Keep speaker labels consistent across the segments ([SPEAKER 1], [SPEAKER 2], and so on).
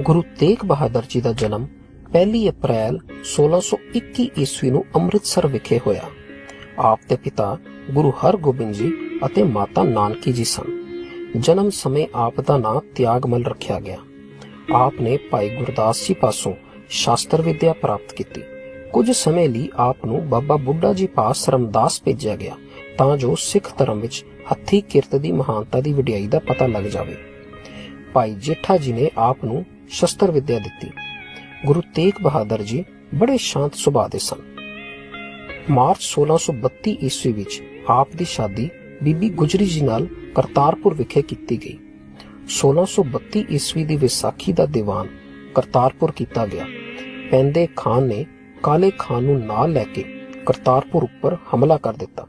[SPEAKER 1] ਗੁਰੂ ਤੇਗ ਬਹਾਦਰ ਜੀ ਦਾ ਜਨਮ 1 ਅਪ੍ਰੈਲ 1621 ਈਸਵੀ ਨੂੰ ਅੰਮ੍ਰਿਤਸਰ ਵਿਖੇ ਹੋਇਆ। ਆਪ ਦੇ ਪਿਤਾ ਗੁਰੂ ਹਰਗੋਬਿੰਦ ਜੀ ਅਤੇ ਮਾਤਾ ਨਾਨਕੀ ਜੀ ਸਨ। ਜਨਮ ਸਮੇਂ ਆਪ ਦਾ ਨਾਂ ਤਿਆਗਮਲ ਰੱਖਿਆ ਗਿਆ। ਆਪ ਨੇ ਭਾਈ ਗੁਰਦਾਸ ਜੀ ਪਾਸੋਂ ਸ਼ਾਸਤਰ ਵਿਦਿਆ ਪ੍ਰਾਪਤ ਕੀਤੀ। ਕੁਝ ਸਮੇਂ ਲਈ ਆਪ ਨੂੰ ਬਾਬਾ ਬੁੱਢਾ ਜੀ ਪਾਸ ਰਮਦਾਸ ਭੇਜਿਆ ਗਿਆ ਤਾਂ ਜੋ ਸਿੱਖ ਧਰਮ ਵਿੱਚ ਹੱਥੀ ਕਿਰਤ ਦੀ ਮਹਾਨਤਾ ਦੀ ਵਡਿਆਈ ਦਾ ਪਤਾ ਲੱਗ ਜਾਵੇ। ਭਾਈ ਜੇਠਾ ਜੀ ਨੇ ਆਪ ਨੂੰ ਸ਼ਸਤਰ ਵਿਦਿਆ ਦਿੱਤੀ। ਗੁਰੂ ਤੇਗ ਬਹਾਦਰ ਜੀ ਬੜੇ ਸ਼ਾਂਤ ਸੁਭਾਅ ਦੇ ਸਨ। ਮਾਰਚ 1632 ਈਸਵੀ ਵਿੱਚ ਆਪ ਦੀ ਸ਼ਾਦੀ ਬੀਬੀ ਗੁਜਰੀ ਜੀ ਨਾਲ ਕਰਤਾਰਪੁਰ ਵਿਖੇ ਕੀਤੀ ਗਈ। 1632 ਈਸਵੀ ਦੀ ਵਿਸਾਖੀ ਦਾ ਦੀਵਾਨ ਕਰਤਾਰਪੁਰ ਕੀਤਾ ਗਿਆ। ਪੈਂਦੇ ਖਾਨ ਨੇ ਕਾਲੇ ਖਾਨ ਨੂੰ ਨਾਲ ਲੈ ਕੇ ਕਰਤਾਰਪੁਰ ਉੱਪਰ ਹਮਲਾ ਕਰ ਦਿੱਤਾ।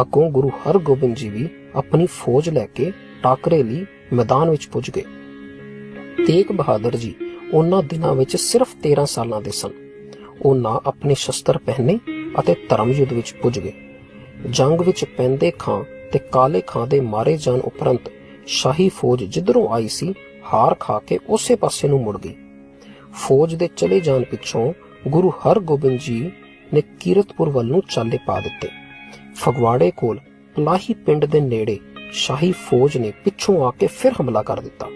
[SPEAKER 1] ਅੱਗੋਂ ਗੁਰੂ ਹਰਗੋਬਿੰਦ ਜੀ ਵੀ ਆਪਣੀ ਫੌਜ ਲੈ ਕੇ ਟਾਕਰੇ ਲਈ ਮੈਦਾਨ ਵਿੱਚ ਪੁੱਜ ਗਏ। ਤੇਗ ਬਹਾਦਰ ਜੀ, ਉਹਨਾਂ ਦਿਨਾਂ ਵਿੱਚ ਸਿਰਫ 13 ਸਾਲਾਂ ਦੇ ਸਨ। ਉਹ ਨਾ ਆਪਣੇ ਸ਼ਸਤਰ ਪਹਿਨੇ ਅਤੇ ਧਰਮ ਯੁੱਧ ਵਿੱਚ ਪੁੱਜ ਗਏ। ਜੰਗ ਵਿੱਚ ਪੈਂਦੇ ਖਾਂ ਤੇ ਕਾਲੇ ਖਾਂ ਦੇ ਮਾਰੇ ਜਾਣ ਉਪਰੰਤ ਸ਼ਾਹੀ ਫੌਜ ਜਿੱਧਰੋਂ ਆਈ ਸੀ, ਹਾਰ ਖਾ ਕੇ ਉਸੇ ਪਾਸੇ ਨੂੰ ਮੁੜ ਗਈ। ਫੌਜ ਦੇ ਚਲੇ ਜਾਣ ਪਿੱਛੋਂ ਗੁਰੂ ਹਰਗੋਬਿੰਦ ਜੀ ਨੇ ਕੀਰਤਪੁਰ ਵੱਲ ਨੂੰ ਚਾਲੇ ਪਾ ਦਿੱਤੇ। ਫਗਵਾੜੇ ਕੋਲ ਪਲਾਹੀ ਪਿੰਡ ਦੇ ਨੇੜੇ ਸ਼ਾਹੀ ਫੌਜ ਨੇ ਪਿੱਛੋਂ ਆ ਕੇ ਫਿਰ ਹਮਲਾ ਕਰ ਦਿੱਤਾ।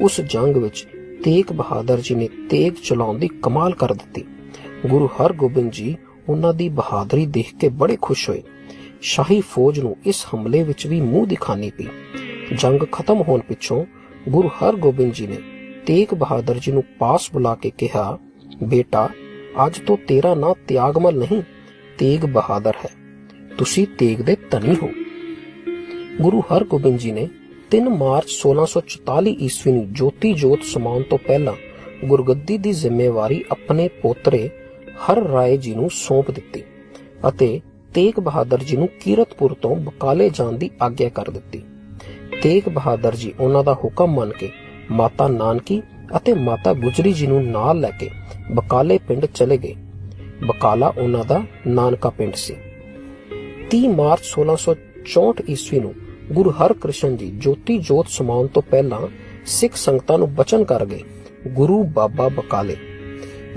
[SPEAKER 1] ਉਸ ਜੰਗ ਵਿੱਚ ਤੇਗ ਬਹਾਦਰ ਜੀ ਨੇ ਤੇਗ ਚਲਾਉਣ ਦੀ ਕਮਾਲ ਕਰ ਦਿੱਤੀ। ਗੁਰੂ ਹਰਗੋਬਿੰਦ ਜੀ ਉਹਨਾਂ ਦੀ ਬਹਾਦਰੀ ਦੇਖ ਕੇ ਬੜੇ ਖੁਸ਼ ਹੋਏ। ਸ਼ਾਹੀ ਫੌਜ ਨੂੰ ਇਸ ਹਮਲੇ ਵਿੱਚ ਵੀ ਮੂੰਹ ਦਿਖਾਣੀ ਪਈ। ਜੰਗ ਖਤਮ ਹੋਣ ਪਿੱਛੋਂ ਗੁਰੂ ਹਰਗੋਬਿੰਦ ਜੀ ਨੇ ਤੇਗ ਬਹਾਦਰ ਜੀ ਨੂੰ ਪਾਸ ਬੁਲਾ ਕੇ ਕਿਹਾ, ਬੇਟਾ, ਅੱਜ ਤੋਂ ਤੇਰਾ ਨਾਂ ਤਿਆਗਮਲ ਨਹੀਂ, ਤੇਗ ਬਹਾਦਰ ਹੈ। ਤੁਸੀਂ ਤੇਗ ਦੇ ਧਨੀ ਹੋ। ਗੁਰੂ ਹਰਗੋਬਿੰਦ ਜੀ ਨੇ 3 ਮਾਰਚ 1644 ਈਸਵੀ ਨੂੰ ਜੋਤੀ ਜੋਤ ਸਮਾਉਣ ਤੋਂ ਪਹਿਲਾਂ ਗੁਰਗੱਦੀ ਦੀ ਜ਼ਿੰਮੇਵਾਰੀ ਆਪਣੇ ਪੋਤਰੇ ਹਰ ਰਾਏ ਜੀ ਨੂੰ ਸੌਂਪ ਦਿੱਤੀ ਅਤੇ ਤੇਗ ਬਹਾਦਰ ਜੀ ਨੂੰ ਕੀਰਤਪੁਰ ਤੋਂ ਬਕਾਲੇ ਜਾਣ ਦੀ ਆਗਿਆ ਕਰ ਦਿੱਤੀ। ਤੇਗ ਬਹਾਦਰ ਜੀ ਉਹਨਾਂ ਦਾ ਹੁਕਮ ਮੰਨ ਕੇ ਮਾਤਾ ਨਾਨਕੀ ਅਤੇ ਮਾਤਾ ਗੁਜਰੀ ਜੀ ਨੂੰ ਨਾਲ ਲੈ ਕੇ ਬਕਾਲੇ ਪਿੰਡ ਚਲੇ ਗਏ। ਬਕਾਲਾ ਉਹਨਾਂ ਦਾ ਨਾਨਕਾ ਪਿੰਡ ਸੀ। 30 ਮਾਰਚ 1664 ਈਸਵੀ ਨੂੰ ਗੁਰੂ ਹਰਕ੍ਰਿਸ਼ਨ ਜੀ ਜੋਤੀ ਜੋਤ ਸਮਾਉਣ ਤੋਂ ਪਹਿਲਾਂ ਸਿੱਖ ਸੰਗਤਾਂ ਨੂੰ ਬਚਨ ਕਰ ਗਏ, ਗੁਰੂ ਬਾਬਾ ਬਕਾਲੇ।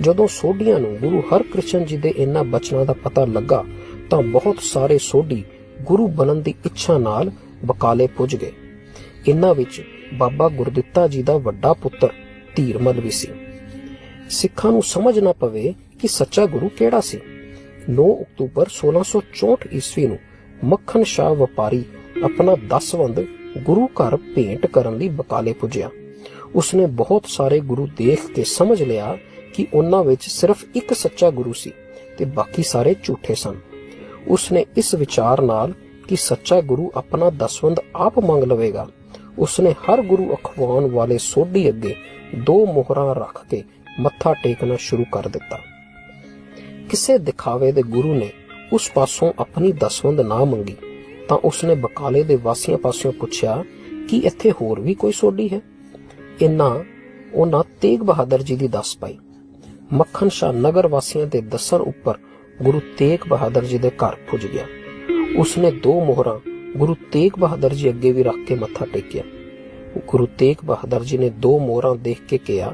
[SPEAKER 1] ਜਦੋਂ ਸੋਢੀਆਂ ਨੂੰ ਗੁਰੂ ਹਰਕ੍ਰਿਸ਼ਨ ਜੀ ਦੇ ਇਹਨਾਂ ਬਚਨਾਂ ਦਾ ਪਤਾ ਲੱਗਾ, ਤਾਂ ਬਹੁਤ ਸਾਰੇ ਸੋਢੀ ਗੁਰੂ ਬਣਨ ਦੀ ਇੱਛਾ ਨਾਲ ਬਕਾਲੇ ਪੁੱਜ ਗਏ। ਇਹਨਾਂ ਵਿੱਚ ਬਾਬਾ ਗੁਰਦਿੱਤਾ ਜੀ ਦਾ ਵੱਡਾ ਪੁੱਤਰ ਧੀਰਮਲ ਵੀ ਸੀ। ਸਿੱਖਾਂ ਨੂੰ ਸਮਝ ਨਾ ਪਵੇ ਕਿ ਸੱਚਾ ਗੁਰੂ ਕਿਹੜਾ ਸੀ। 9 ਅਕਤੂਬਰ 1664 ਈਸਵੀ ਨੂੰ ਮੱਖਣ ਸ਼ਾਹ ਵਪਾਰੀ ਆਪਣਾ ਦਸਵੰਦ ਗੁਰੂ ਘਰ ਭੇਂਟ ਕਰਨ ਲਈ ਬਕਾਲੇ ਪੁੱਜਿਆ। ਉਸਨੇ ਬਹੁਤ ਸਾਰੇ ਗੁਰੂ ਦੇਖ ਕੇ ਸਮਝ ਲਿਆ ਕਿ ਉਹਨਾਂ ਵਿੱਚ ਸਿਰਫ ਇੱਕ ਸੱਚਾ ਗੁਰੂ ਸੀ ਤੇ ਬਾਕੀ ਸਾਰੇ ਝੂਠੇ ਸਨ। ਉਸਨੇ ਇਸ ਵਿਚਾਰ ਨਾਲ ਕਿ ਸੱਚਾ ਗੁਰੂ ਆਪਣਾ ਦਸਵੰਦ ਆਪ ਮੰਗ ਲਵੇਗਾ। ਉਸਨੇ ਹਰ ਗੁਰੂ ਅਖਵਾਉਣ ਵਾਲੇ ਸੋਢੀ ਅੱਗੇ ਦੋ ਮੋਹਰਾਂ ਰੱਖ ਕੇ ਮੱਥਾ ਟੇਕਣਾ ਸ਼ੁਰੂ ਕਰ ਦਿੱਤਾ। ਕਿਸੇ ਦਿਖਾਵੇ ਦੇ ਗੁਰੂ ਨੇ ਉਸ ਪਾਸੋਂ ਆਪਣੀ ਦਸਵੰਦ ਨਾ ਮੰਗੀ। ਤਾਂ ਉਸਨੇ ਬਕਾਲੇ ਦੇ ਵਾਸੀਆਂ ਪਾਸਿਓਂ ਪੁੱਛਿਆ, ਕਿ ਇੱਥੇ ਹੋਰ ਵੀ ਕੋਈ ਸੋਢੀ ਹੈ? ਇਨਾ ਉਹਨਾਂ ਤੇਗ ਬਹਾਦਰ ਜੀ ਦੀ ਦੱਸ ਪਾਈ। ਮੱਖਣ ਸ਼ਾਹ ਨਗਰ ਵਾਸੀਆਂ ਦੇ ਦੱਸਣ ਉੱਪਰ ਗੁਰੂ ਤੇਗ ਬਹਾਦਰ ਜੀ ਦੇ ਘਰ ਪੁੱਜ ਗਿਆ। ਉਸਨੇ ਦੋ ਮੋਹਰਾਂ ਗੁਰੂ ਤੇਗ ਬਹਾਦਰ ਜੀ ਅੱਗੇ ਵੀ ਰੱਖ ਕੇ ਮੱਥਾ ਟੇਕਿਆ। ਗੁਰੂ ਤੇਗ ਬਹਾਦਰ ਜੀ ਨੇ ਦੋ ਮੋਹਰਾਂ ਦੇਖ ਕੇ ਕਿਹਾ,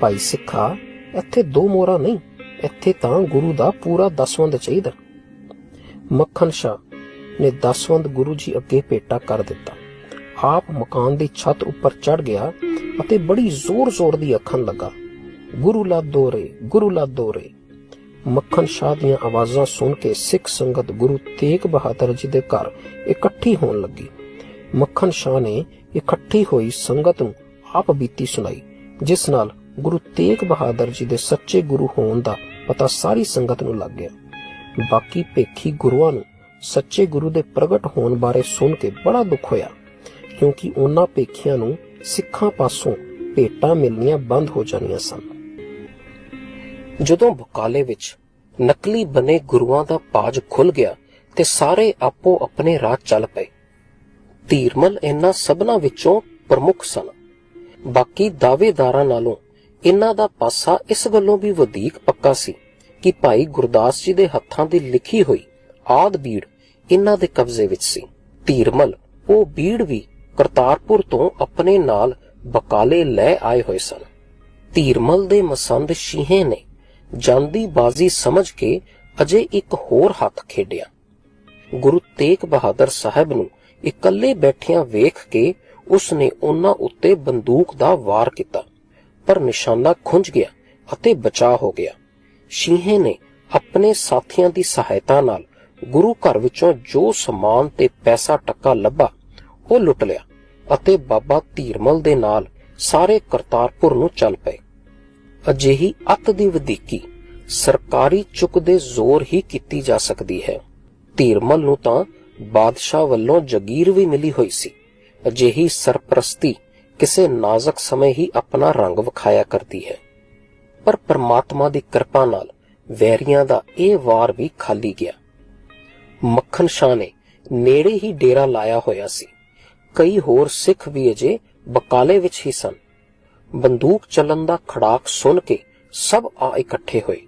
[SPEAKER 1] ਭਾਈ ਸਿੱਖਾ, ਇੱਥੇ ਦੋ ਮੋਹਰਾਂ ਨਹੀਂ, ਇੱਥੇ ਤਾਂ ਗੁਰੂ ਦਾ ਪੂਰਾ ਦਸਵੰਦ ਚਾਹੀਦਾ ਮੱਖਣ ਸ਼ਾਹ ਨੇ ਦਸਵੰਦ ਗੁਰੂ ਜੀ ਅੱਗੇ ਭੇਟਾ ਕਰ ਦਿੱਤਾ। ਆਪ ਮਕਾਨ ਦੀ ਛੱਤ ਉੱਪਰ ਚੜ ਗਿਆ ਅਤੇ ਬੜੀ ਜ਼ੋਰ-ਜ਼ੋਰ ਦੀ ਅੱਖਾਂ ਲੱਗਾ। ਗੁਰੂ ਲਾਦੋ ਰੇ, ਗੁਰੂ ਲਾਦੋ ਰੇ। ਮੱਖਣ ਸ਼ਾਹ ਦੀਆਂ ਆਵਾਜ਼ਾਂ ਸੁਣ ਕੇ ਸਿੱਖ ਸੰਗਤ ਗੁਰੂ ਤੇਗ ਬਹਾਦਰ ਜੀ ਦੇ ਘਰ ਇਕੱਠੀ ਹੋਣ ਲੱਗੀ। ਮੱਖਣ ਸ਼ਾਹ ਨੇ ਇਕੱਠੀ ਹੋਈ ਸੰਗਤ ਨੂੰ ਆਪ ਬੀਤੀ ਸੁਣਾਈ, ਜਿਸ ਨਾਲ ਗੁਰੂ ਤੇਗ ਬਹਾਦਰ ਜੀ ਦੇ ਸੱਚੇ ਗੁਰੂ ਹੋਣ ਦਾ ਪਤਾ ਸਾਰੀ ਸੰਗਤ ਨੂੰ ਲੱਗ ਗਿਆ। ਬਾਕੀ ਭੇਖੀ ਗੁਰੂਆਂ ਨੂੰ ਸੱਚੇ ਗੁਰੂ ਦੇ ਪ੍ਰਗਟ ਹੋਣ ਬਾਰੇ ਸੁਣ ਕੇ ਬੜਾ ਦੁੱਖ ਹੋਇਆ, ਕਿਉਂਕਿ ਉਹਨਾਂ ਭੇਖੀਆਂ ਨੂੰ ਸਿੱਖਾਂ ਪਾਸੋਂ ਭੇਟਾਂ ਮਿਲਣੀਆਂ ਬੰਦ ਹੋ ਜਾਣੀਆਂ ਸਨ। ਜਦੋਂ ਬਕਾਲੇ ਵਿੱਚ ਨਕਲੀ ਬਨੇ ਗੁਰੂਆਂ ਦਾ ਪਾਜ ਖੁੱਲ ਗਿਆ ਤੇ ਸਾਰੇ ਆਪੋ ਆਪਣੇ ਰਾਹ ਚੱਲ ਪਏ, ਧੀਰਮਲ ਇਹਨਾਂ ਸਭਨਾਂ ਵਿੱਚੋਂ ਪ੍ਰਮੁੱਖ ਸਨ। ਬਾਕੀ ਦਾਅਵੇਦਾਰਾਂ ਨਾਲੋਂ ਇਹਨਾਂ ਦਾ ਪਾਸਾ ਇਸ ਵੱਲੋਂ ਵੀ ਵਧੇਕ ਪੱਕਾ ਸੀ ਕਿ ਭਾਈ ਗੁਰਦਾਸ ਜੀ ਦੇ ਹੱਥਾਂ ਦੀ ਲਿਖੀ ਹੋਈ ਆਦ ਬੀੜ ਇਹਨਾਂ ਦੇ ਕਬਜ਼ੇ ਵਿੱਚ ਸੀ। ਧੀਰਮਲ, ਉਹ ਬੀੜ ਵੀ ਕਰਤਾਰਪੁਰ ਤੋਂ ਆਪਣੇ ਨਾਲ ਬਕਾਲੇ ਲੈ ਆਏ ਹੋਏ ਸਨ। ਧੀਰਮਲ ਦੇ ਮਸੰਦ ਸ਼ੀਹੇ ਨੇ ਜਾਂਦੀ ਬਾਜ਼ੀ ਸਮਝ ਕੇ ਅਜੇ ਇੱਕ ਹੋਰ ਹੱਥ ਖੇਡਿਆ। ਗੁਰੂ ਤੇਗ ਬਹਾਦਰ ਸਾਹਿਬ ਨੂੰ ਇਕੱਲੇ ਬੈਠਿਆਂ ਵੇਖ ਕੇ ਉਸ ਨੇ ਉਹਨਾਂ ਉੱਤੇ ਬੰਦੂਕ ਦਾ ਵਾਰ ਕੀਤਾ, ਪਰ ਨਿਸ਼ਾਨਾ ਖੁੰਝ ਗਿਆ ਅਤੇ ਬਚਾਅ ਹੋ ਗਿਆ। ਸ਼ੀਹੇ ਨੇ ਆਪਣੇ ਸਾਥੀਆਂ ਦੀ ਸਹਾਇਤਾ ਨਾਲ ਗੁਰੂ ਘਰ ਵਿੱਚੋਂ ਜੋ ਸਮਾਨ ਤੇ ਪੈਸਾ ਟੱਕਾ ਲੱਭਾ, ਉਹ ਲੁੱਟ ਲਿਆ ਅਤੇ ਬਾਬਾ ਧੀਰਮਲ ਦੇ ਨਾਲ ਸਾਰੇ ਕਰਤਾਰਪੁਰ ਨੂੰ ਚੱਲ ਪਏ। ਅਜਿਹੀ ਅੱਤ ਦੀ ਵਧੀਕੀ ਸਰਕਾਰੀ ਚੁੱਕ ਦੇ ਜ਼ੋਰ ਹੀ ਕੀਤੀ ਜਾ ਸਕਦੀ ਹੈ। ਧੀਰਮਲ ਨੂੰ ਤਾਂ ਬਾਦਸ਼ਾਹ ਵੱਲੋਂ ਜਗੀਰ ਵੀ ਮਿਲੀ ਹੋਈ ਸੀ। ਅਜਿਹੀ ਸਰਪ੍ਰਸਤੀ ਕਿਸੇ ਨਾਜ਼ੁਕ ਸਮੇਂ ਹੀ ਆਪਣਾ ਰੰਗ ਵਿਖਾਇਆ ਕਰਦੀ ਹੈ। ਪਰ ਪ੍ਰਮਾਤਮਾ ਦੀ ਕਿਰਪਾ ਨਾਲ ਵੈਰੀਆਂ ਦਾ ਇਹ ਵਾਰ ਵੀ ਖਾਲੀ ਗਿਆ। ਮੱਖਣ ਸ਼ਾਹ ਨੇ ਨੇੜੇ ਹੀ ਡੇਰਾ ਲਾਇਆ ਹੋਇਆ ਸੀ। ਕਈ ਹੋਰ ਸਿੱਖ ਵੀ ਅਜੇ ਬਕਾਲੇ ਵਿੱਚ ਹੀ ਸਨ। ਬੰਦੂਕ ਚੱਲਣ ਦਾ ਖੜਾਕ ਸੁਣ ਕੇ ਸਭ ਆ ਇਕੱਠੇ ਹੋਏ।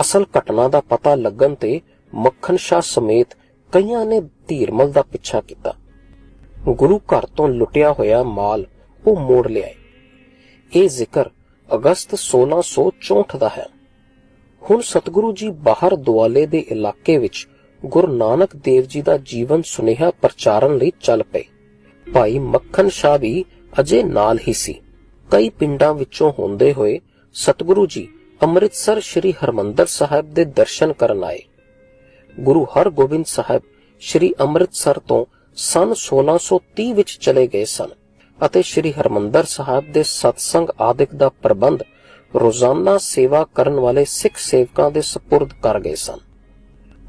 [SPEAKER 1] ਅਸਲ ਘਟਨਾ ਦਾ ਪਤਾ ਲੱਗਣ ਤੇ ਮੱਖਣ ਸ਼ਾਹ ਸਮੇਤ ਕਈਆਂ ਨੇ ਧੀਰਮਲ ਦਾ ਪਿੱਛਾ ਕੀਤਾ। ਗੁਰੂ ਘਰ ਤੋਂ ਲੁੱਟਿਆ ਹੋਇਆ ਮਾਲ ਉਹ ਮੋੜ ਲਿਆਏ। ਇਹ ਜ਼ਿਕਰ ਅਗਸਤ 1664 ਦਾ ਹੈ। ਹੁਣ ਸਤਿਗੁਰੂ ਜੀ ਬਾਹਰ ਦੁਆਲੇ ਦੇ ਇਲਾਕੇ ਵਿੱਚ ਗੁਰੂ ਨਾਨਕ ਦੇਵ ਜੀ ਦਾ ਜੀਵਨ ਸੁਨੇਹਾ ਪ੍ਰਚਾਰਨ ਲਈ ਚੱਲ ਪਏ। ਭਾਈ ਮੱਖਣ ਸ਼ਾਹ ਵੀ ਅਜੇ ਨਾਲ ਹੀ ਸੀ। ਕਈ ਪਿੰਡਾਂ ਵਿੱਚੋਂ ਹੁੰਦੇ ਹੋਏ ਸਤਿਗੁਰੂ ਜੀ ਅੰਮ੍ਰਿਤਸਰ ਸ੍ਰੀ ਹਰਮੰਦਰ ਸਾਹਿਬ ਦੇ ਦਰਸ਼ਨ ਕਰਨ ਆਏ। ਗੁਰੂ ਹਰਗੋਬਿੰਦ ਸਾਹਿਬ ਸ੍ਰੀ ਅੰਮ੍ਰਿਤਸਰ ਤੋਂ ਸਨ 1630 ਵਿੱਚ ਚਲੇ ਗਏ ਸਨ ਅਤੇ ਸ੍ਰੀ ਹਰਮੰਦਰ ਸਾਹਿਬ ਦੇ ਸਤਸੰਗ ਆਦਿਕ ਦਾ ਪ੍ਰਬੰਧ ਰੋਜ਼ਾਨਾ ਸੇਵਾ ਕਰਨ ਵਾਲੇ ਸਿੱਖ ਸੇਵਕਾਂ ਦੇ ਸਪੁਰਦ ਕਰ ਗਏ ਸਨ।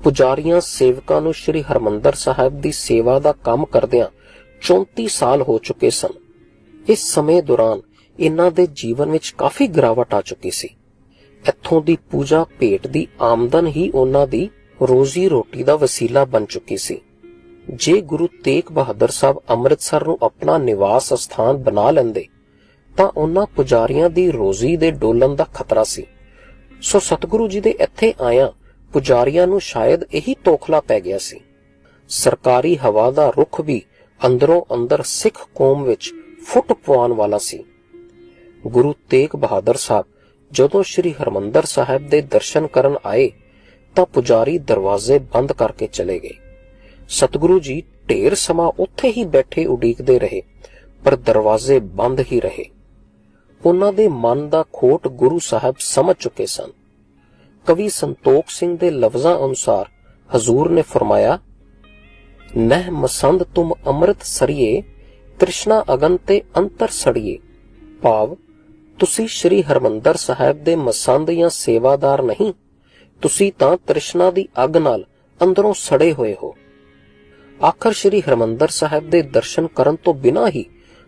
[SPEAKER 1] ਪੁਜਾਰੀਆਂ, ਸੇਵਕਾਂ ਨੂੰ ਸ੍ਰੀ ਹਰਮੰਦਰ ਸਾਹਿਬ ਦੀ ਸੇਵਾ ਦਾ ਕੰਮ ਕਰਦਿਆਂ 34 ਸਾਲ ਹੋ ਚੁੱਕੇ ਸਨ। ਇਸ ਸਮੇਂ ਦੌਰਾਨ ਇਹਨਾਂ ਦੇ ਜੀਵਨ ਵਿੱਚ ਕਾਫੀ ਗਿਰਾਵਟ ਆ ਚੁੱਕੀ ਸੀ। ਇੱਥੋਂ ਦੀ ਪੂਜਾ ਭੇਟ ਦੀ ਆਮਦਨ ਹੀ ਉਹਨਾਂ ਦੀ ਰੋਜ਼ੀ ਰੋਟੀ ਦਾ ਵਸੀਲਾ ਬਣ ਚੁੱਕੀ ਸੀ। ਜੇ ਗੁਰੂ ਤੇਗ ਬਹਾਦਰ ਸਾਹਿਬ ਅੰਮ੍ਰਿਤਸਰ ਨੂੰ ਆਪਣਾ ਨਿਵਾਸ ਸਥਾਨ ਬਣਾ ਲੈਂਦੇ, ਤਾਂ ਉਹਨਾਂ ਪੁਜਾਰੀਆਂ ਦੀ ਰੋਜ਼ੀ ਦੇ ਡੋਲਣ ਦਾ ਖਤਰਾ ਸੀ। ਸੋ ਸਤਿਗੁਰੂ ਜੀ ਦੇ ਇੱਥੇ ਆਇਆ ਪੁਜਾਰੀਆਂ ਨੂੰ ਸ਼ਾਇਦ ਇਹੀ ਤੋਖਲਾ ਪੈ ਗਿਆ ਸੀ। ਸਰਕਾਰੀ ਹਵਾ ਦਾ ਰੁਖ ਵੀ ਅੰਦਰੋਂ ਅੰਦਰ ਸਿੱਖ ਕੌਮ ਵਿੱਚ ਫੁੱਟ ਪਵਾਉਣ ਵਾਲਾ ਸੀ। ਗੁਰੂ ਤੇਗ ਬਹਾਦਰ ਸਾਹਿਬ ਜਦੋਂ ਸ੍ਰੀ ਹਰਮੰਦਰ ਸਾਹਿਬ ਦੇ ਦਰਸ਼ਨ ਕਰਨ ਆਏ ਤਾਂ ਪੁਜਾਰੀ ਦਰਵਾਜ਼ੇ ਬੰਦ ਕਰਕੇ ਚਲੇ ਗਏ। ਸਤਿਗੁਰੂ ਜੀ ਢੇਰ ਸਮਾਂ ਉੱਥੇ ਹੀ ਬੈਠੇ ਉਡੀਕਦੇ ਰਹੇ, ਪਰ ਦਰਵਾਜ਼ੇ ਬੰਦ ਹੀ ਰਹੇ। ਉਹਨਾਂ ਦੇ ਮਨ ਦਾ ਖੋਟ ਗੁਰੂ ਸਾਹਿਬ ਸਮਝ ਚੁੱਕੇ ਸਨ। ਕਵੀ ਸੰਤੋਖ ਸਿੰਘ ਦੇ ਲਫ਼ਜ਼ਾਂ ਅਨੁਸਾਰ ਹਜ਼ੂਰ ਨੇ ਫਰਮਾਇਆ, ਨਹਿ ਮਸੰਦ ਤੁਮ ਅੰਮ੍ਰਿਤ ਸਰੀਏ, ਤ੍ਰਿਸ਼ਨਾ ਅਗਨ ਤੇ ਅੰਤਰ ਸੜੀਏ। ਭਾਵ, ਤੁਸੀਂ ਸ੍ਰੀ ਹਰਮੰਦਰ ਸਾਹਿਬ ਦੇ ਮਸੰਦ ਜਾਂ ਸੇਵਾਦਾਰ ਨਹੀਂ, ਤੁਸੀਂ ਤਾਂ ਤ੍ਰਿਸ਼ਨਾ ਦੀ ਅੱਗ ਨਾਲ ਅੰਦਰੋਂ ਸੜੇ ਹੋਏ ਹੋ। ਆਖਰ ਸ੍ਰੀ ਹਰਮੰਦਰ ਸਾਹਿਬ ਦੇ ਦਰਸ਼ਨ ਕਰਨ ਤੋਂ ਬਿਨਾਂ ਹੀ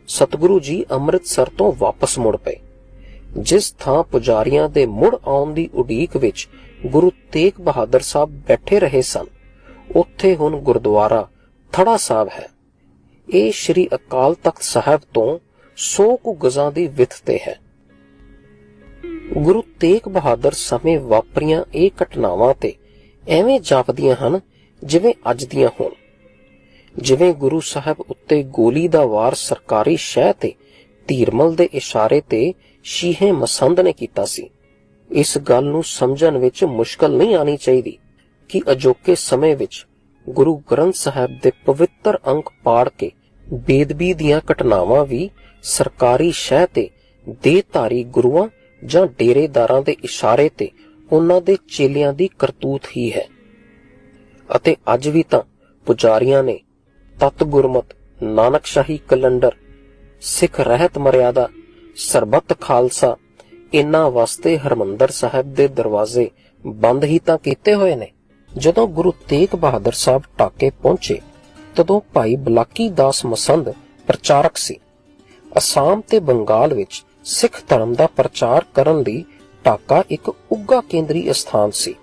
[SPEAKER 1] ਸਤਿਗੁਰੂ ਜੀ ਅੰਮ੍ਰਿਤਸਰ ਤੋਂ ਵਾਪਸ ਮੁੜ ਪਏ। ਜਿਸ ਥਾਂ ਪੁਜਾਰੀਆਂ ਦੇ ਮੁੜ ਆਉਣ ਦੀ ਉਡੀਕ ਵਿੱਚ ਗੁਰੂ ਤੇਗ ਬਹਾਦਰ ਸਾਹਿਬ ਬੈਠੇ ਰਹੇ ਸਨ, ਉੱਥੇ ਹੁਣ ਗੁਰਦੁਆਰਾ ਥੜਾ ਸਾਹਿਬ ਹੈ। ਇਹ ਸ੍ਰੀ ਅਕਾਲ ਤਖਤ ਸਾਹਿਬ ਤੋਂ 100 ਕੁ ਗਜ਼ਾਂ ਦੀ ਵਿੱਥ ਤੇ ਹੈ। ਗੁਰੂ ਤੇਗ ਬਹਾਦਰ ਸਮੇਂ ਵਾਪਰੀਆਂ ਇਹ ਘਟਨਾਵਾਂ ਤੇ ਐਵੇਂ ਜਾਪਦੀਆਂ ਹਨ ਜਿਵੇਂ ਅੱਜ ਦੀਆਂ ਹੋਣ। ਜਿਵੇਂ ਗੁਰੂ ਸਾਹਿਬ ਉੱਤੇ ਗੋਲੀ ਦਾ ਵਾਰ ਸਰਕਾਰੀ ਸ਼ਹਿ ਤੇ ਧੀਰਮਲ ਦੇ ਇਸ਼ਾਰੇ ਤੇ ਸ਼ੀਹੇ ਮਸੰਦ ਨੇ ਕੀਤਾ ਸੀ। ਇਸ ਗੱਲ ਨੂੰ ਸਮਝਣ ਵਿੱਚ ਮੁਸ਼ਕਲ ਨਹੀਂ ਆਣੀ ਚਾਹੀਦੀ ਕਿ ਅਜੋਕੇ ਸਮੇਂ ਵਿੱਚ ਗੁਰੂ ਗ੍ਰੰਥ ਸਾਹਿਬ ਦੇ ਪਵਿੱਤਰ ਅੰਕ ਪਾੜ ਕੇ ਬੇਦਬੀ ਦੀਆਂ ਘਟਨਾਵਾਂ ਵੀ ਸਰਕਾਰੀ ਸ਼ਹਿ ਤੇ ਦੇਹਧਾਰੀ ਗੁਰੂਆਂ ਜਾਂ ਡੇਰੇਦਾਰਾਂ ਦੇ ਇਸ਼ਾਰੇ ਤੇ ਉਹਨਾਂ ਦੇ ਚੇਲਿਆਂ ਦੀ ਕਰਤੂਤ ਹੀ ਹੈ। ਅਤੇ ਅੱਜ ਵੀ ਤਾਂ ਪੁਜਾਰੀਆਂ ਨੇ ਤਤ ਗੁਰਮਤ ਨਾਨਕਸ਼ਾਹੀ ਕੈਲੰਡਰ, ਸਿੱਖ ਰਹਿਤ ਮਰਿਆਦਾ ਸਰਬੱਤ ਖਾਲਸਾ, ਇਨ੍ਹਾਂ ਵਾਸਤੇ ਹਰਮੰਦਰ ਸਾਹਿਬ ਦੇ ਦਰਵਾਜ਼ੇ ਬੰਦ ਹੀ ਤਾਂ ਕੀਤੇ ਹੋਏ ਨੇ। ਜਦੋਂ ਗੁਰੂ ਤੇਗ ਬਹਾਦਰ ਸਾਹਿਬ ਟਾਕੇ ਪਹੁੰਚੇ, ਤਦੋਂ ਭਾਈ ਬਲਾਕੀ ਦਾਸ ਮਸੰਦ ਪ੍ਰਚਾਰਕ ਸੀ। ਅਸਾਮ ਤੇ ਬੰਗਾਲ ਵਿੱਚ ਸਿੱਖ ਧਰਮ ਦਾ ਪ੍ਰਚਾਰ ਕਰਨ ਲਈ ਟਾਕਾ ਇੱਕ ਉੱਗਾ ਕੇਂਦਰੀ ਸਥਾਨ ਸੀ।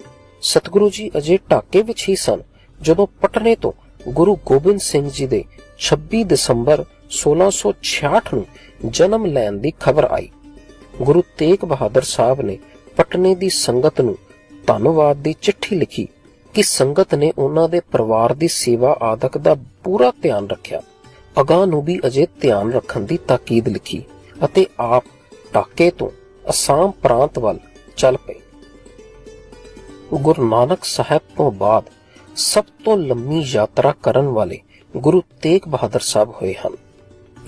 [SPEAKER 1] ਸਤਿਗੁਰੂ ਜੀ ਅਜੇ ਢਾਕੇ ਵਿੱਚ ਹੀ ਸਨ, ਜਦੋਂ ਪਟਨੇ ਤੋਂ ਗੁਰੂ ਗੋਬਿੰਦ ਸਿੰਘ ਜੀ ਦੇ 26 ਦਸੰਬਰ 1666 ਨੂੰ ਜਨਮ ਲੈਣ ਦੀ ਖਬਰ ਆਈ। ਗੁਰੂ ਤੇਗ ਬਹਾਦਰ ਸਾਹਿਬ ਨੇ ਪਟਨੇ ਦੀ ਸੰਗਤ ਨੂੰ ਧੰਨਵਾਦ ਦੀ ਚਿੱਠੀ ਲਿਖੀ ਕਿ ਸੰਗਤ ਨੇ ਉਹਨਾਂ ਦੇ ਪਰਿਵਾਰ ਦੀ ਸੇਵਾ ਆਦਿਕ ਦਾ ਪੂਰਾ ਧਿਆਨ ਰੱਖਿਆ। ਅਗਾਂਹ ਨੂੰ ਵੀ ਅਜੇ ਧਿਆਨ ਰੱਖਣ ਦੀ ਤਾਕੀਦ ਲਿਖੀ ਅਤੇ ਆਪ ਟਾਕੇ ਤੋਂ ਅਸਾਮ ਪ੍ਰਾਂਤ ਵੱਲ ਚੱਲ ਪਏ। ਗੁਰੂ ਨਾਨਕ ਸਾਹਿਬ ਤੋਂ ਬਾਅਦ ਸਭ ਤੋਂ ਲੰਮੀ ਯਾਤਰਾ ਕਰਨ ਵਾਲੇ ਗੁਰੂ ਤੇਗ ਬਹਾਦਰ ਸਾਹਿਬ ਹੋਏ ਹਨ।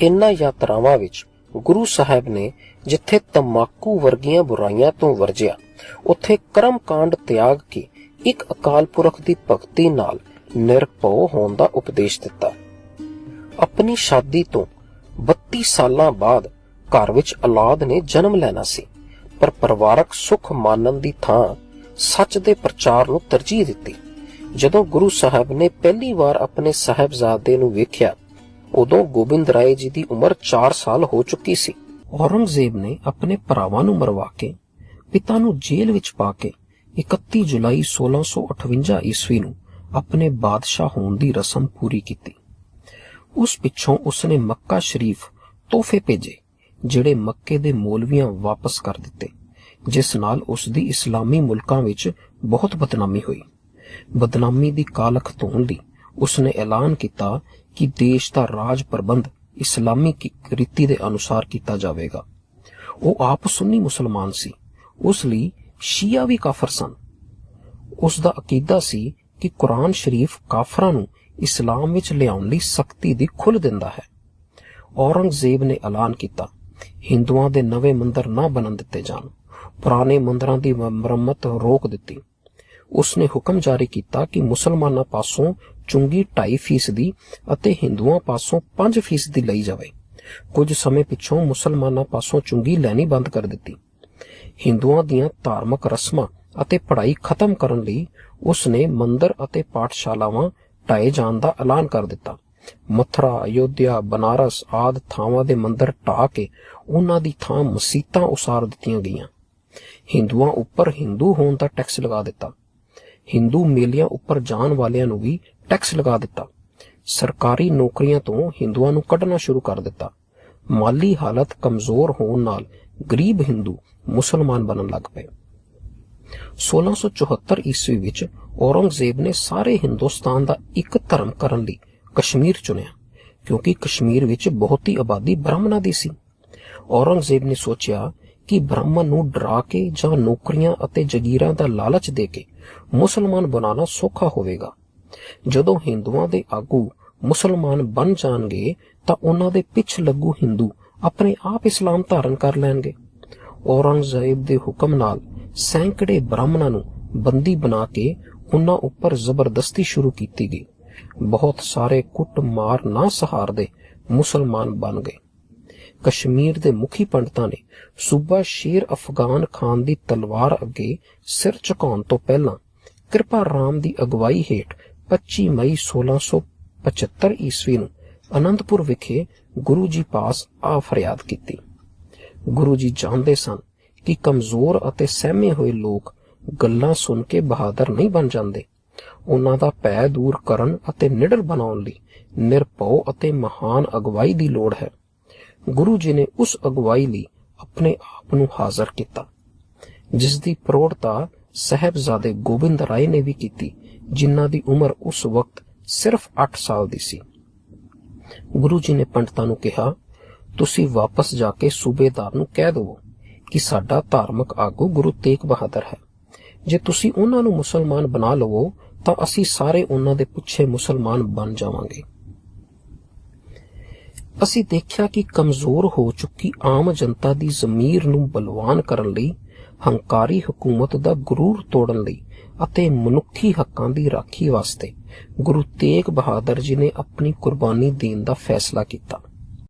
[SPEAKER 1] ਇਨ੍ਹਾਂ ਯਾਤਰਾਵਾਂ ਵਿੱਚ ਗੁਰੂ ਸਾਹਿਬ ਨੇ ਜਿੱਥੇ ਤੰਬਾਕੂ ਵਰਗੀਆਂ ਬੁਰਾਈਆਂ ਤੋਂ ਵਰਜਿਆ, ਉੱਥੇ ਕਰਮਕਾਂਡ ਤਿਆਗ ਕੇ ਇੱਕ ਅਕਾਲ ਪੁਰਖ ਦੀ ਭਗਤੀ ਨਾਲ ਨਿਰਭਉ ਹੋਣ ਦਾ ਉਪਦੇਸ਼ ਦਿੱਤਾ। ਆਪਣੀ ਸ਼ਾਦੀ ਤੋਂ 32 ਸਾਲਾਂ ਬਾਅਦ ਘਰ ਵਿੱਚ ਔਲਾਦ ਨੇ ਜਨਮ ਲੈਣਾ ਸੀ, ਪਰ ਪਰਿਵਾਰਕ ਸੁੱਖ ਮਾਨਣ ਦੀ ਥਾਂ ਸੱਚ ਦੇ ਪ੍ਰਚਾਰ ਨੂੰ ਤਰਜੀਹ ਦਿੱਤੀ। ਜਦੋਂ ਗੁਰੂ ਸਾਹਿਬ ਨੇ ਪਹਿਲੀ ਵਾਰ ਆਪਣੇ ਸਾਹਿਬਜ਼ਾਦੇ ਨੂੰ ਵੇਖਿਆ ਉਦੋਂ ਗੋਬਿੰਦ ਰਾਏ ਜੀ ਦੀ ਉਮਰ 4 ਸਾਲ ਹੋ ਚੁੱਕੀ ਸੀ। ਔਰੰਗਜ਼ੇਬ ਨੇ ਆਪਣੇ ਭਰਾਵਾਂ ਨੂੰ ਮਰਵਾ ਕੇ, ਪਿਤਾ ਨੂੰ ਜੇਲ੍ਹ ਵਿੱਚ ਪਾ ਕੇ 31 ਜੁਲਾਈ 1658 ਈਸਵੀ ਨੂੰ ਆਪਣੇ ਬਾਦਸ਼ਾਹ ਹੋਣ ਦੀ ਰਸਮ ਪੂਰੀ ਕੀਤੀ। ਉਸ ਪਿੱਛੋਂ ਉਸਨੇ ਮੱਕਾ ਸ਼ਰੀਫ ਤੋਹਫੇ ਭੇਜੇ, ਜਿਹੜੇ ਮੱਕੇ ਦੇ ਮੌਲਵੀਆਂ ਵਾਪਸ ਕਰ ਦਿੱਤੇ, ਜਿਸ ਨਾਲ ਉਸ ਦੀ ਇਸਲਾਮੀ ਮੁਲਕਾਂ ਵਿੱਚ ਬਹੁਤ ਬਦਨਾਮੀ ਹੋਈ। ਬਦਨਾਮੀ ਦੀ ਕਾਲਖ ਧੋਣ ਦੀ ਉਸਨੇ ਐਲਾਨ ਕੀਤਾ ਕਿ ਦੇਸ਼ ਦਾ ਰਾਜ ਪ੍ਰਬੰਧ ਇਸਲਾਮੀ ਰੀਤੀ ਦੇ ਅਨੁਸਾਰ ਕੀਤਾ ਜਾਵੇਗਾ। ਉਹ ਆਪ ਸੁੰਨੀ ਮੁਸਲਮਾਨ ਸੀ। ਉਸ ਲਈ ਸ਼ੀਆ ਵੀ ਕਾਫਰ ਸਨ। ਉਸ ਦਾ ਅਕੀਦਾ ਸੀ ਕਿ ਕੁਰਾਨ ਸ਼ਰੀਫ ਕਾਫਰਾਂ ਨੂੰ ਇਸਲਾਮ ਵਿੱਚ ਲਿਆਉਣ ਲਈ ਸਖਤੀ ਦੀ ਖੁੱਲ ਦਿੰਦਾ ਹੈ। ਔਰੰਗਜ਼ੇਬ ਨੇ ਐਲਾਨ ਕੀਤਾ, ਹਿੰਦੂਆਂ ਦੇ ਨਵੇਂ ਮੰਦਰ ਨਾ ਬਣਨ ਦਿੱਤੇ ਜਾਣ। ਪੁਰਾਣੇ ਮੰਦਰਾਂ ਦੀ ਮੁਰੰਮਤ ਰੋਕ ਦਿੱਤੀ। ਉਸਨੇ ਹੁਕਮ ਜਾਰੀ ਕੀਤਾ ਕਿ ਮੁਸਲਮਾਨਾਂ ਪਾਸੋਂ ਚੁੰਗੀ 2.5% ਦੀ ਅਤੇ ਹਿੰਦੂਆਂ ਪਾਸੋਂ 5% ਦੀ ਲਈ ਜਾਵੇ। ਕੁਝ ਸਮੇਂ ਪਿੱਛੋਂ ਮੁਸਲਮਾਨਾਂ ਪਾਸੋਂ ਚੁੰਗੀ ਲੈਣੀ ਬੰਦ ਕਰ ਦਿੱਤੀ। ਹਿੰਦੂਆਂ ਦੀਆਂ ਧਾਰਮਿਕ ਰਸਮਾਂ ਅਤੇ ਪੜ੍ਹਾਈ ਖਤਮ ਕਰਨ ਲਈ ਉਸਨੇ ਮੰਦਰ ਅਤੇ ਪਾਠਸ਼ਾਲਾਵਾਂ ਢਾਏ ਜਾਣ ਦਾ ਐਲਾਨ ਕਰ ਦਿੱਤਾ। ਮਥੁਰਾ, ਅਯੋਧਿਆ, ਬਨਾਰਸ ਆਦ ਥਾਵਾਂ ਦੇ ਮੰਦਰ ਢਾਹ ਕੇ ਉਹਨਾਂ ਦੀ ਥਾਂ ਮਸੀਤਾਂ ਉਸਾਰ ਦਿੱਤੀਆਂ ਗਈਆਂ। ਹਿੰਦੂਆਂ ਉੱਪਰ ਹਿੰਦੂ ਹੋਣ ਦਾ ਟੈਕਸ ਲਗਾ ਦਿੱਤਾ। ਹਿੰਦੂ ਮੇਲਿਆਂ ਉੱਪਰ ਜਾਣ ਵਾਲਿਆਂ ਨੂੰ ਵੀ ਟੈਕਸ ਲਗਾ ਦਿੱਤਾ। ਸਰਕਾਰੀ ਨੌਕਰੀਆਂ ਤੋਂ ਹਿੰਦੂਆਂ ਨੂੰ ਕੱਢਣਾ ਸ਼ੁਰੂ ਕਰ ਦਿੱਤਾ। ਮਾਲੀ ਹਾਲਤ ਕਮਜ਼ੋਰ ਹੋਣ ਨਾਲ ਗਰੀਬ ਹਿੰਦੂ ਮੁਸਲਮਾਨ ਬਣਨ ਲੱਗ ਪਏ। 1674 ਈਸਵੀ ਵਿੱਚ ਔਰੰਗਜ਼ੇਬ ਨੇ ਸਾਰੇ ਹਿੰਦੁਸਤਾਨ ਦਾ ਇੱਕ ਧਰਮ ਕਰਨ ਲਈ ਕਸ਼ਮੀਰ ਚੁਣਿਆ, ਕਿਉਂਕਿ ਕਸ਼ਮੀਰ ਵਿੱਚ ਬਹੁਤੀ ਆਬਾਦੀ ਬ੍ਰਾਹਮਣਾਂ ਦੀ ਸੀ। ਔਰੰਗਜ਼ੇਬ ਨੇ ਸੋਚਿਆ ਕਿ ਬ੍ਰਾਹਮਣ ਨੂੰ ਡਰਾ ਕੇ ਜਾਂ ਨੌਕਰੀਆਂ ਅਤੇ ਜ਼ਗੀਰਾਂ ਦਾ ਲਾਲਚ ਦੇ ਕੇ ਮੁਸਲਮਾਨ ਬਣਾਉਣਾ ਸੌਖਾ ਹੋਵੇਗਾ। ਜਦੋਂ ਹਿੰਦੂਆਂ ਦੇ ਆਗੂ ਮੁਸਲਮਾਨ ਬਣ ਜਾਣਗੇ, ਤਾਂ ਉਹਨਾਂ ਦੇ ਪਿੱਛ ਲੱਗੂ ਹਿੰਦੂ ਆਪਣੇ ਆਪ ਇਸਲਾਮ ਧਾਰਨ ਕਰ ਲੈਣਗੇ। ਔਰੰਗਜ਼ੇਬ ਦੇ ਹੁਕਮ ਨਾਲ ਸੈਂਕੜੇ ਬ੍ਰਾਹਮਣਾਂ ਨੂੰ ਬੰਦੀ ਬਣਾ ਕੇ ਉਹਨਾਂ ਉੱਪਰ ਜ਼ਬਰਦਸਤੀ ਸ਼ੁਰੂ ਕੀਤੀ ਗਈ। ਬਹੁਤ ਸਾਰੇ ਕੁੱਟ ਮਾਰ ਨਾ ਸਹਾਰਦੇ ਮੁਸਲਮਾਨ ਬਣ ਗਏ। ਕਸ਼ਮੀਰ ਦੇ ਮੁਖੀ ਪੰਡਤਾਂ ਨੇ ਸੂਬਾ ਸ਼ੇਰ ਅਫਗਾਨ ਖਾਨ ਦੀ ਤਲਵਾਰ ਅੱਗੇ ਸਿਰ ਝੁਕਾਉਣ ਤੋਂ ਪਹਿਲਾਂ ਕਿਰਪਾ ਰਾਮ ਦੀ ਅਗਵਾਈ ਹੇਠ 25 ਮਈ 1675 ਈਸਵੀ ਨੂੰ ਅਨੰਦਪੁਰ ਵਿਖੇ ਗੁਰੂ ਜੀ ਪਾਸ ਆ ਫਰਿਆਦ ਕੀਤੀ। ਗੁਰੂ ਜੀ ਜਾਣਦੇ ਸਨ ਕਿ ਕਮਜ਼ੋਰ ਅਤੇ ਸਹਿਮੇ ਹੋਏ ਲੋਕ ਗੱਲਾਂ ਸੁਣ ਕੇ ਬਹਾਦਰ ਨਹੀਂ ਬਣ ਜਾਂਦੇ। ਉਹਨਾਂ ਦਾ ਭੈ ਦੂਰ ਕਰਨ ਅਤੇ ਨਿਡਰ ਬਣਾਉਣ ਲਈ ਨਿਰਭਉ ਅਤੇ ਮਹਾਨ ਅਗਵਾਈ ਦੀ ਲੋੜ ਹੈ। ਗੁਰੂ ਜੀ ਨੇ ਉਸ ਅਗਵਾਈ ਲਈ ਆਪਣੇ ਆਪ ਨੂੰ ਹਾਜ਼ਰ ਕੀਤਾ ਜਿਸ ਦੀ ਪ੍ਰੋੜਤਾ ਸਹਿਬਜ਼ਾਦੇ ਗੋਬਿੰਦ ਰਾਏ ਨੇ ਵੀ ਕੀਤੀ। ਜਿਨ੍ਹਾਂ ਦੀ ਉਮਰ ਉਸ ਵਕਤ ਸਿਰਫ 8 ਸਾਲ ਦੀ ਸੀ। ਗੁਰੂ ਜੀ ਨੇ ਪੰਡਤਾਂ ਨੂੰ ਕਿਹਾ, ਤੁਸੀਂ ਵਾਪਸ ਜਾ ਕੇ ਸੂਬੇਦਾਰ ਨੂੰ ਕਹਿ ਦਿਓ ਕਿ ਸਾਡਾ ਧਾਰਮਿਕ ਆਗੂ ਗੁਰੂ ਤੇਗ ਬਹਾਦਰ ਹੈ। ਜੇ ਤੁਸੀਂ ਉਹਨਾਂ ਨੂੰ ਮੁਸਲਮਾਨ ਬਣਾ ਲਵੋ, ਤਾਂ ਅਸੀਂ ਸਾਰੇ ਉਹਨਾਂ ਦੇ ਪਿੱਛੇ ਮੁਸਲਮਾਨ ਬਣ ਜਾਵਾਂਗੇ। ਅਸੀਂ ਦੇਖਿਆ ਕਿ ਕਮਜ਼ੋਰ ਹੋ ਚੁੱਕੀ ਆਮ ਜਨਤਾ ਦੀ ਜ਼ਮੀਰ ਨੂੰ ਬਲਵਾਨ ਕਰਨ ਲਈ ਹੰਕਾਰੀ ਹਕੂਮਤ ਦਾ ਗਰੂਰ ਤੋੜਨ ਲਈ ਅਤੇ ਮਨੁੱਖੀ ਹੱਕਾਂ ਦੀ ਰਾਖੀ ਵਾਸਤੇ ਗੁਰੂ ਤੇਗ ਬਹਾਦਰ ਜੀ ਨੇ ਆਪਣੀ ਕੁਰਬਾਨੀ ਦੇਣ ਦਾ ਫੈਸਲਾ ਕੀਤਾ।